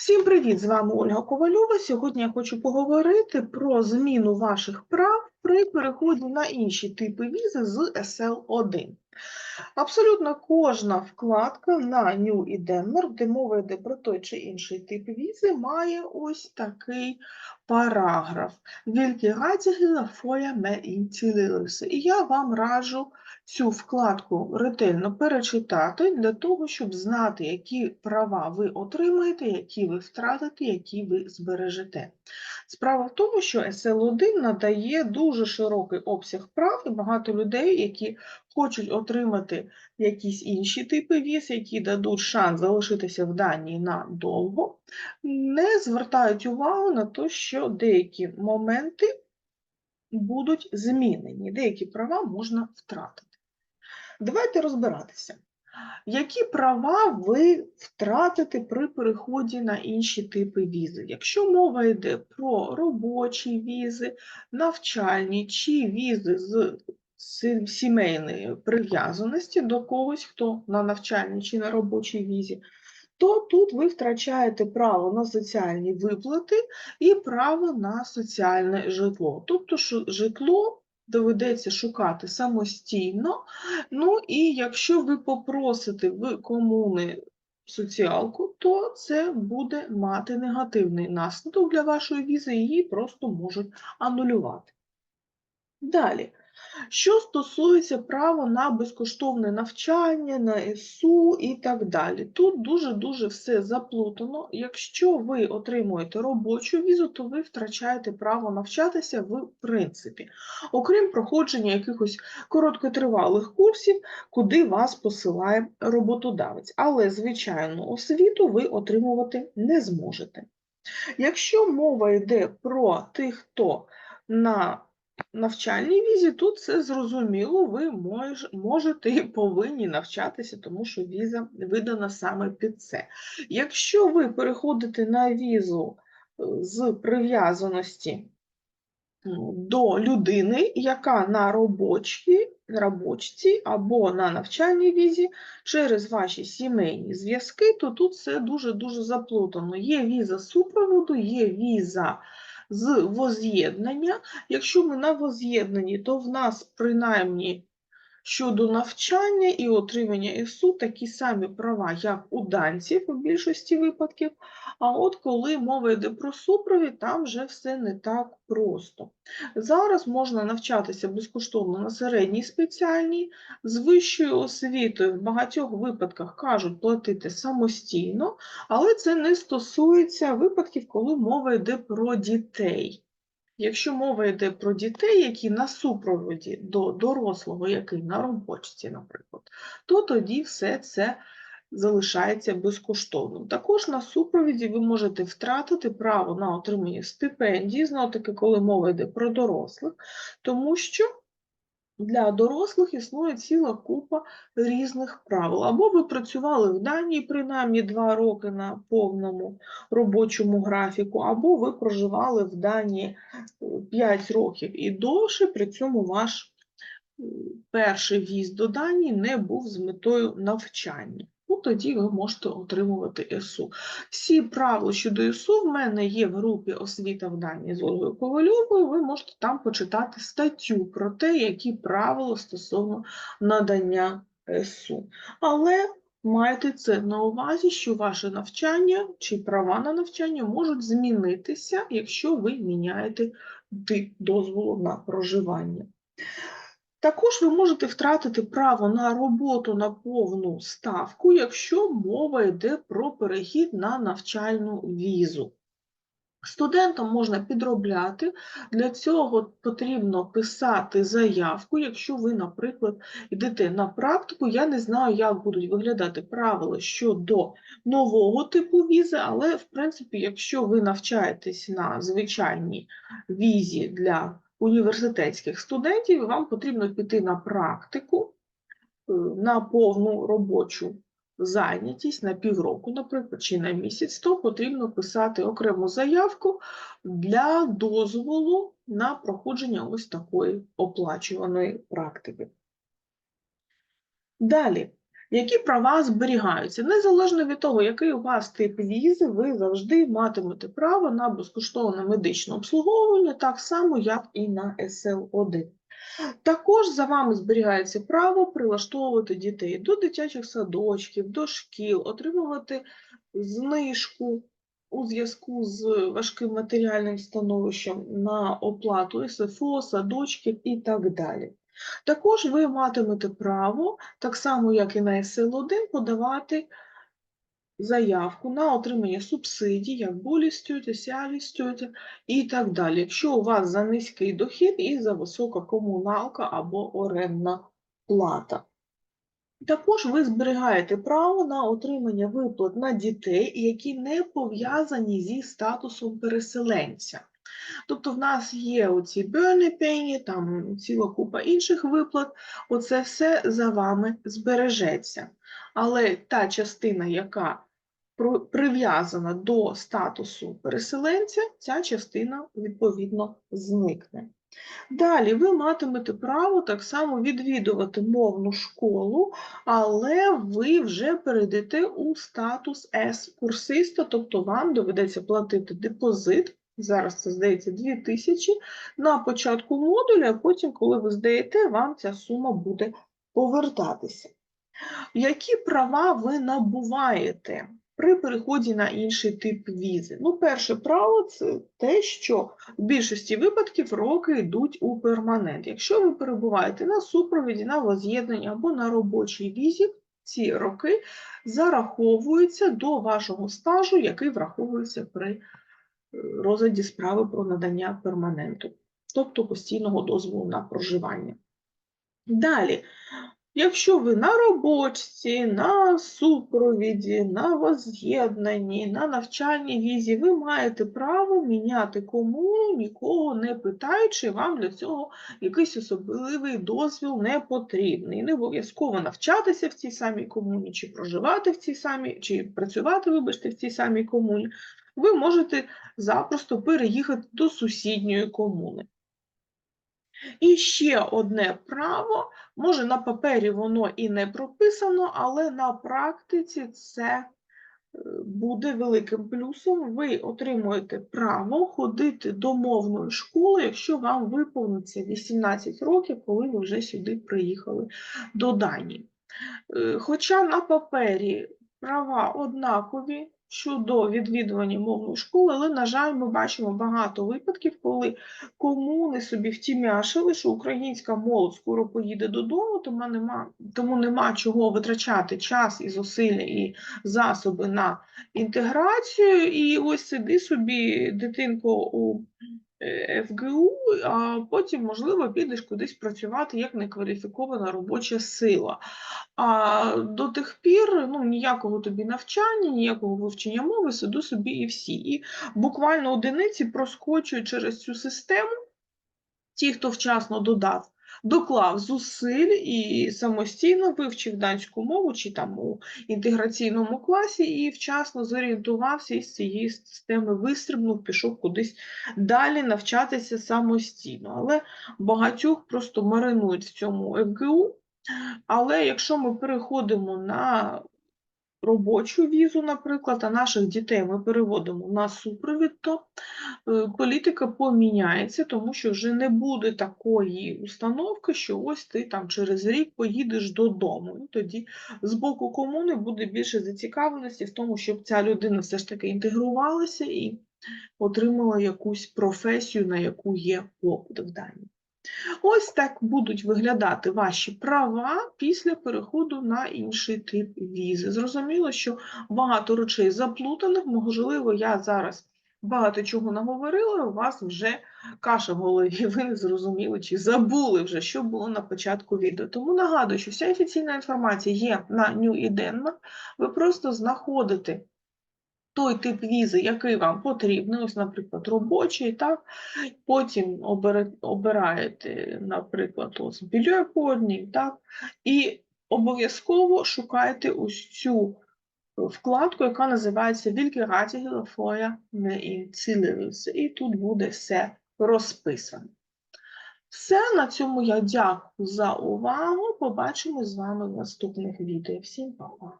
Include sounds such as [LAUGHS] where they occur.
Всім привіт! З вами Ольга Ковальова. Сьогодні я хочу поговорити про зміну ваших прав при переході на інші типи візи з SL1. Абсолютно кожна вкладка на New і Denmark, де мова йде про той чи інший тип візи, має ось такий параграф. Rettigheder får jeg med indtilladelse? І я вам раджу цю вкладку ретельно перечитати для того, щоб знати, які права ви отримаєте, які ви втратите, які ви збережете. Справа в тому, що SL1 надає дуже широкий обсяг прав, і багато людей, які хочуть отримати якісь інші типи віз, які дадуть шанс залишитися в Данії надовго, не звертають увагу на те, що деякі моменти будуть змінені, деякі права можна втратити. Давайте розбиратися. Які права ви втратите при переході на інші типи візи? Якщо мова йде про робочі візи, навчальні чи візи з сімейної прив'язаності до когось, хто на навчальній чи на робочій візі, то тут ви втрачаєте право на соціальні виплати і право на соціальне житло. Тобто, що житло доведеться шукати самостійно. Ну і якщо ви попросите в комуни соціалку, то це буде мати негативний наслідок для вашої візи, її просто можуть анулювати. Далі. Що стосується права на безкоштовне навчання, на СУ і так далі. Тут дуже-дуже все заплутано. Якщо ви отримуєте робочу візу, то ви втрачаєте право навчатися в принципі, окрім проходження якихось короткотривалих курсів, куди вас посилає роботодавець. Але звичайну освіту ви отримувати не зможете. Якщо мова йде про тих, хто на навчальній візі, тут це зрозуміло, ви мож, можете і повинні навчатися, тому що віза видана саме під це. Якщо ви переходите на візу е, з прив'язаності до людини, яка на робочій, робочці або на навчальній візі через ваші сімейні зв'язки, то тут все дуже-дуже заплутано. Є віза супроводу, є віза з воз'єднання. Якщо ми на воз'єднанні, то в нас принаймні щодо навчання і отримання СУ такі самі права, як у данців у більшості випадків. А от коли мова йде про супровід, там вже все не так просто. Зараз можна навчатися безкоштовно на середній спеціальній, з вищою освітою в багатьох випадках кажуть платити самостійно, але це не стосується випадків, коли мова йде про дітей. Якщо мова йде про дітей, які на супроводі до дорослого, який на робочці, наприклад, то тоді все це залишається безкоштовним. Також на супровіді ви можете втратити право на отримання стипендії, знову таки, коли мова йде про дорослих, тому що для дорослих існує ціла купа різних правил. Або ви працювали в Данії принаймні два роки на повному робочому графіку, або ви проживали в Данії 5 років і довше, при цьому ваш е, перший в'їзд до Данії не був з метою навчання. Ну, тоді ви можете отримувати СУ. Всі правила щодо СУ в мене є в групі освіта в Данії з Ольгою Ковальовою. Ви можете там почитати статтю про те, які правила стосовно надання СУ. Але майте це на увазі, що ваше навчання чи права на навчання можуть змінитися, якщо ви міняєте дозволу на проживання. Також ви можете втратити право на роботу на повну ставку, якщо мова йде про перехід на навчальну візу. Студентам можна підробляти, для цього потрібно писати заявку, якщо ви, наприклад, йдете на практику. Я не знаю, як будуть виглядати правила щодо нового типу візи, але, в принципі, якщо ви навчаєтесь на звичайній візі для університетських студентів, вам потрібно піти на практику е, на повну робочу зайнятість на півроку, наприклад, чи на місяць, то потрібно писати окрему заявку для дозволу на проходження ось такої оплачуваної практики. Далі, які права зберігаються. Незалежно від того, який у вас тип візи, ви завжди матимете право на безкоштовне медичне обслуговування, так само, як і на СЛ1. Також за вами зберігається право прилаштовувати дітей до дитячих садочків, до шкіл, отримувати знижку у зв'язку з важким матеріальним становищем на оплату СФО, садочків і так далі. Також ви матимете право, так само як і на СЛ1, подавати заявку на отримання субсидій, як болістю, сялістю і так далі, якщо у вас за низький дохід і за висока комуналка або орендна плата. Також ви зберігаєте право на отримання виплат на дітей, які не пов'язані зі статусом переселенця. Тобто в нас є оці бюрнепені, там ціла купа інших виплат, оце все за вами збережеться. Але та частина, яка прив'язана до статусу переселенця, ця частина відповідно зникне. Далі ви матимете право так само відвідувати мовну школу, але ви вже перейдете у статус С-курсиста, тобто вам доведеться платити депозит. Зараз це здається 2000 на початку модуля, а потім, коли ви здаєте, вам ця сума буде повертатися. Які права ви набуваєте при переході на інший тип візи? Ну, перше право це те, що в більшості випадків роки йдуть у перманент. Якщо ви перебуваєте на супровіді, на воз'єднанні або на робочій візі, ці роки зараховуються до вашого стажу, який враховується при е, розгляді справи про надання перманенту, тобто постійного дозволу на проживання. Далі, якщо ви на робочці, на супровіді, на воз'єднанні, на навчальній візі, ви маєте право міняти комуну, нікого не питаючи, вам для цього якийсь особливий дозвіл не потрібний. Не обов'язково навчатися в цій самій комуні, чи проживати в цій самій, чи працювати, вибачте, в цій самій комуні. Ви можете запросто переїхати до сусідньої комуни. І ще одне право, може на папері воно і не прописано, але на практиці це е, буде великим плюсом. Ви отримуєте право ходити до мовної школи, якщо вам виповниться 18 років, коли ви вже сюди приїхали до Данії. Е, Хоча на папері права однакові щодо відвідування мовної школи, але, на жаль, ми бачимо багато випадків, коли комуни собі втімяшили, що українська молодь скоро поїде додому, тому нема, тому нема чого витрачати час і зусилля і засоби на інтеграцію. І ось сиди собі, дитинко, у ФГУ, а потім, можливо, підеш кудись працювати як некваліфікована робоча сила. А до тих пір ну, ніякого тобі навчання, ніякого вивчення мови, сиду собі і всі. І буквально одиниці проскочують через цю систему. Ті, хто вчасно додав, доклав зусиль і самостійно вивчив данську мову чи там у інтеграційному класі, і вчасно зорієнтувався із цієї системи вистрибнув, пішов кудись далі навчатися самостійно. Але багатьох просто маринують в цьому ФГУ. Але якщо ми переходимо на робочу візу, наприклад, а наших дітей ми переводимо на супровід, то е, політика поміняється, тому що вже не буде такої установки, що ось ти там через рік поїдеш додому. І тоді з боку комуни буде більше зацікавленості в тому, щоб ця людина все ж таки інтегрувалася і отримала якусь професію, на яку є попит в Данії. Ось так будуть виглядати ваші права після переходу на інший тип візи. Зрозуміло, що багато речей заплутаних, можливо, я зараз багато чого наговорила, у вас вже каша в голові, [LAUGHS] ви не зрозуміли чи забули вже, що було на початку відео. Тому нагадую, що вся офіційна інформація є на New Denmark. Ви просто знаходите той тип візи, який вам потрібний, ось, наприклад, робочий, так? потім обираєте, наприклад, ось більйоподній, так? і обов'язково шукайте ось цю вкладку, яка називається «Hvilke rettigheder får jeg med en tilladelse?» І тут буде все розписано. Все, на цьому я дякую за увагу. Побачимо з вами в наступних відео. Всім па-па!